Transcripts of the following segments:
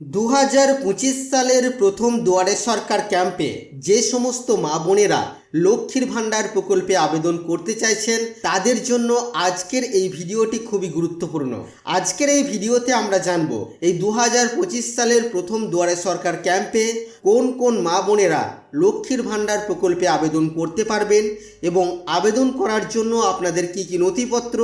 দু হাজার পঁচিশ সালের প্রথম দুয়ারে সরকার ক্যাম্পে যে সমস্ত মা বোনেরা লক্ষ্মীর ভাণ্ডার প্রকল্পে আবেদন করতে চাইছেন, তাদের জন্য আজকের এই ভিডিওটি খুবই গুরুত্বপূর্ণ। আজকের এই ভিডিওতে আমরা জানব, এই দু হাজার পঁচিশ সালের প্রথম দুয়ারে সরকার ক্যাম্পে কোন কোন মা বোনেরা লক্ষ্মীর ভাণ্ডার প্রকল্পে আবেদন করতে পারবেন এবং আবেদন করার জন্য আপনাদের কী কী নথিপত্র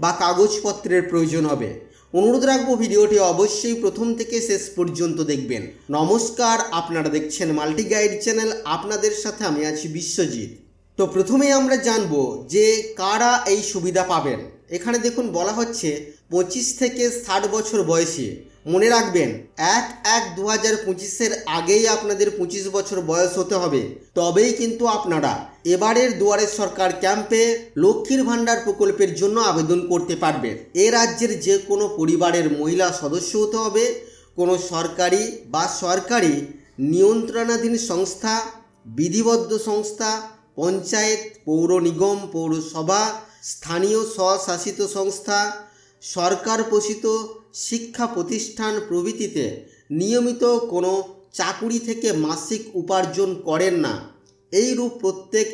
বা কাগজপত্রের প্রয়োজন হবে। অনুরোধ রাখব ভিডিওটি অবশ্যই প্রথম থেকে শেষ পর্যন্ত দেখবেন। নমস্কার, আপনারা দেখছেন মাল্টি গাইড চ্যানেল, আপনাদের সাথে আমি আছি বিশ্বজিৎ। তো প্রথমেই আমরা জানব যে কারা এই সুবিধা পাবেন। এখানে দেখুন বলা হচ্ছে পঁচিশ থেকে ষাট বছর বয়সী। মনে রাখবেন, এক এক দু হাজার পঁচিশের আগেই আপনাদের পঁচিশ বছর বয়স হতে হবে। তবেই কিন্তু আপনারা এবারের দুয়ারে সরকার ক্যাম্পে লক্ষ্মীর ভাণ্ডার প্রকল্পের জন্য আবেদন করতে পারবেন। এ রাজ্যের যে কোনো পরিবারের মহিলা সদস্য হতে হবে। কোনো সরকারি বা সরকারি নিয়ন্ত্রণাধীন সংস্থা, বিধিবদ্ধ সংস্থা, পঞ্চায়েত, পৌর নিগম, পৌরসভা স্থানীয় স্বশাসিত সংস্থা, সরকার পোষিত শিক্ষা প্রতিষ্ঠান প্রভৃতিতে নিয়মিত কোনো চাকুরি থেকে মাসিক উপার্জন করেন না। এইরূপ প্রত্যেক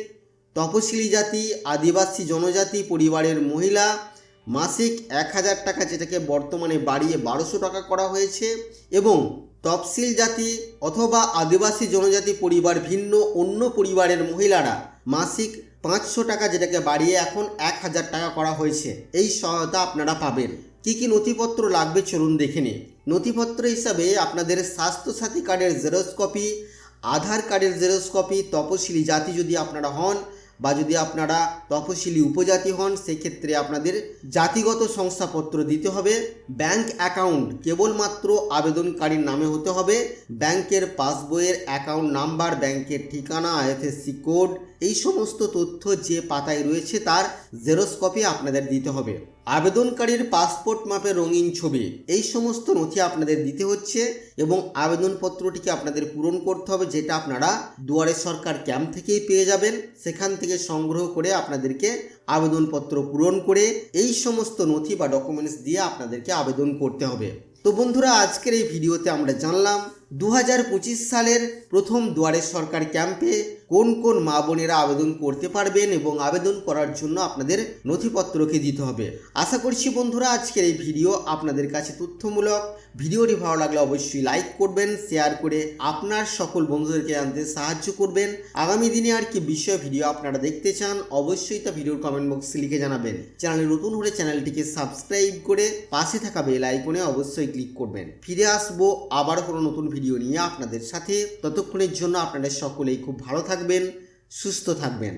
তপশিলি জাতি, আদিবাসী জনজাতি পরিবারের মহিলা মাসিক এক হাজার টাকা যেটাকে বর্তমানে বাড়িয়ে বারোশো টাকা করা হয়েছে এবং তফসিল জাতি অথবা আদিবাসী জনজাতি পরিবার ভিন্ন অন্য পরিবারের মহিলারা মাসিক পাঁচশো টাকা যেটাকে বাড়িয়ে এখন এক হাজার টাকা করা হয়েছে। এই সহায়তা আপনারা পাবেন। কি কি নথিপত্র লাগবে চলুন দেখে নিন নথিপত্র হিসাবে আপনাদের স্বাস্থ্যসাথী কার্ডের জেরক্স কপি, আধার কার্ডের জেরক্স কপি, তপশিলি জাতি যদি আপনারা হন বা যদি আপনারা তফসিলি উপজাতি হন, সেক্ষেত্রে আপনাদের জাতিগত শংসাপত্র দিতে হবে। ব্যাংক অ্যাকাউন্ট কেবলমাত্র আবেদনকারীর নামে হতে হবে। ব্যাংকের পাসবইয়ের অ্যাকাউন্ট নাম্বার, ব্যাংকের ঠিকানা আইএফএসসি কোড, এই সমস্ত তথ্য যে পাতায় রয়েছে তার জেরক্স কপি আপনাদের দিতে হবে। আবেদনকারীর পাসপোর্ট মাপে রঙিন ছবি। এই সমস্ত নথি আপনাদের দিতে হচ্ছে এবং আবেদনপত্রটিকে আপনাদের পূরণ করতে হবে, যেটা আপনারা দুয়ারে সরকার ক্যাম্প থেকেই পেয়ে যাবেন। সেখান থেকে সংগ্রহ করে আপনাদেরকে আবেদনপত্র পূরণ করে এই সমস্ত নথি বা ডকুমেন্টস দিয়ে আপনাদেরকে আবেদন করতে হবে। তো বন্ধুরা, আজকের এই ভিডিওতে আমরা জানলাম দু হাজার পঁচিশ সালের প্রথম দুয়ারে সরকার ক্যাম্পে কোন কোন মা বোনেরা আবেদন করতে পারবেন এবং আবেদন করার জন্য আপনাদের নথিপত্রকে দিতে হবে। আশা করছি বন্ধুরা, আজকের এই ভিডিও আপনাদের কাছে তথ্যমূলক। ভিডিওটি ভালো লাগলে অবশ্যই লাইক করবেন, শেয়ার করে আপনার সকল বন্ধুদেরকে জানতে সাহায্য করবেন। আগামী দিনে আর কি বিষয় ভিডিও আপনারা দেখতে চান, অবশ্যই তা ভিডিওর কমেন্ট বক্সে লিখে জানাবেন। চ্যানেলে নতুন হলে চ্যানেলটিকে সাবস্ক্রাইব করে পাশে থাকা বেল আইকনে অবশ্যই ক্লিক করবেন। ফিরে আসব আবার কোনো নতুন ভিডিও নিয়ে আপনাদের সাথে। ততক্ষণের জন্য আপনাদের সকলেই খুব ভালো থাকবেন সুস্থ থাকবেন।